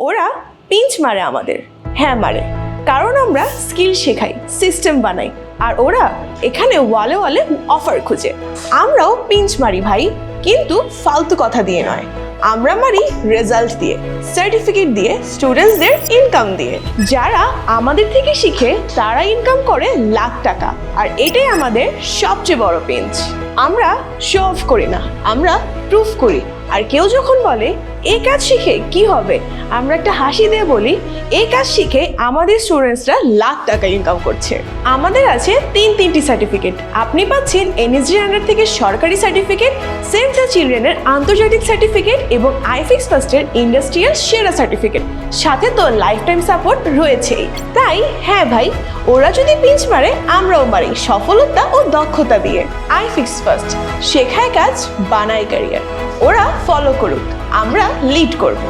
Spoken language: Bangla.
ওরা পিঞ্চ মারে আমাদের। হ্যাঁ মারে। কারণ আমরা স্কিল শেখাই, সিস্টেম বানাই, আর ওরা এখানে ওয়ালে ওয়ালে অফার খুঁজে। আমরাও পিঞ্চ মারি ভাই, কিন্তু ফালতু কথা দিয়ে নয়। আমরা মারি রেজাল্ট দিয়ে, সার্টিফিকেট দিয়ে, স্টুডেন্টসদের ইনকাম দিয়ে। যারা আমাদের থেকে শিখে, তারা ইনকাম করে লাখ টাকা। আর এটাই আমাদের সবচেয়ে বড় পেঞ্চ। আমরা শো অফ করি না, আমরা প্রুফ করি। আর কেউ যখন বলে এই কাজ শিখে কি হবে? আমরা একটা হাসি দিয়ে বলি এই কাজ শিখে আমাদের স্টুডেন্টসরা লাখ টাকা ইনকাম করছে। আমাদের আছে তিন তিনটি সার্টিফিকেট আপনি পাচ্ছেন এনএসজি আন্ডার থেকে সরকারি সার্টিফিকেট দ্য চিলড্রেনের আন্তর্জাতিক সার্টিফিকেট এবং আইফিক্স ফার্স্টের ইন্ডাস্ট্রিয়াল সেরা সার্টিফিকেট সাথে তো লাইফ টাইম সাপোর্ট রয়েছেই। তাই হ্যাঁ ভাই, ওরা যদি পিঞ্চ মারে, আমরাও মারি সফলতা ও দক্ষতা দিয়ে। আইফিক্স ফার্স্ট শেখায় কাজ, বানায় ক্যারিয়ার ওরা ফলো করুক আমরা লিড করব।